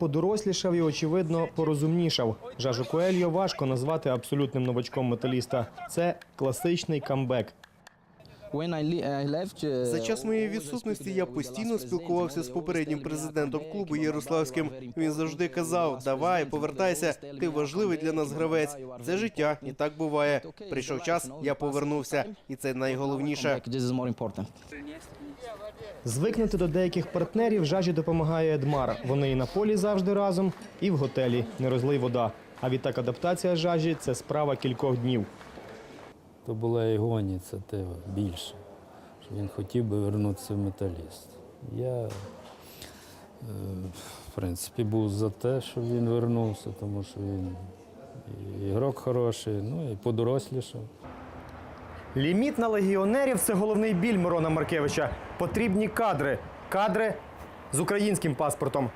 подорослішав і, очевидно, порозумнішав. Жажу Коельо важко назвати абсолютним новачком металіста. Це класичний камбек. За час моєї відсутності я постійно спілкувався з попереднім президентом клубу Ярославським. Він завжди казав: Давай, повертайся, ти важливий для нас гравець. Це життя, і так буває. Прийшов час, я повернувся, і це найголовніше. Звикнути до деяких партнерів жажі допомагає Едмар. Вони і на полі завжди разом, і в готелі не розлий вода. А відтак адаптація жажі це справа кількох днів. То була його ініціатива більше, що він хотів би вернутися в металіст. Я, е, в принципі, був за те, щоб він вернувся, тому що він ігрок хороший, ну і подорослішав. Ліміт на легіонерів це головний біль Мирона Маркевича. Потрібні кадри. Кадри з українським паспортом.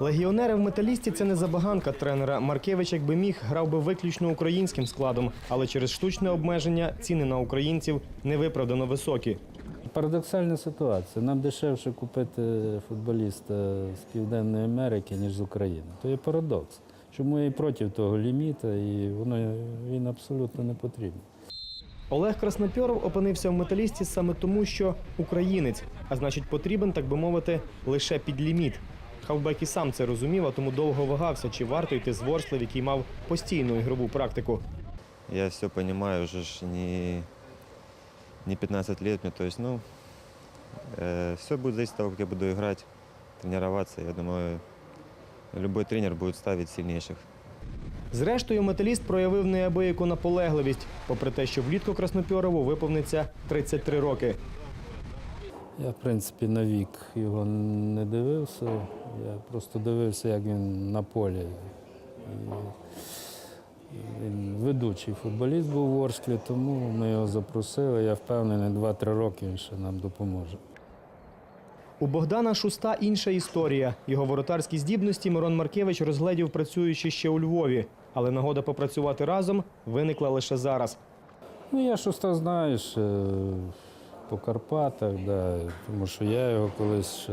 Легіонери в металісті це не забаганка тренера. Маркевич, якби міг, грав би виключно українським складом, але через штучне обмеження ціни на українців невиправдано високі. Парадоксальна ситуація. Нам дешевше купити футболіста з Південної Америки, ніж з України. То є парадокс. Чому я і проти того ліміта, і воно він абсолютно не потрібен. Олег Краснопьоров опинився в металісті саме тому, що українець, а значить потрібен, так би мовити, лише під ліміт. Хавбек і сам це розумів, а тому довго вагався, чи варто йти з Ворслив, який мав постійну ігрову практику. Я все понимаю, уже ж не, не 15 лет мне, то есть, ну, все будет зависеть от того, как я буду играть, тренироваться. Я думаю, любой тренер будет ставить сильнейших. Зрештою, металіст проявив неабияку наполегливість, попри те, що влітку Краснопьорову виповниться 33 роки. Я, в принципі, на вік його не дивився. Я просто дивився, як він на полі. І він ведучий футболіст був в Орсклі, тому ми його запросили. Я впевнений, 2-3 роки він ще нам допоможе. У Богдана Шуста інша історія. Його воротарські здібності Мирон Маркевич розгледів, працюючи ще у Львові. Але нагода попрацювати разом виникла лише зараз. Ну, я шуста знаєш е, по Карпатах, да, тому що я його колись ще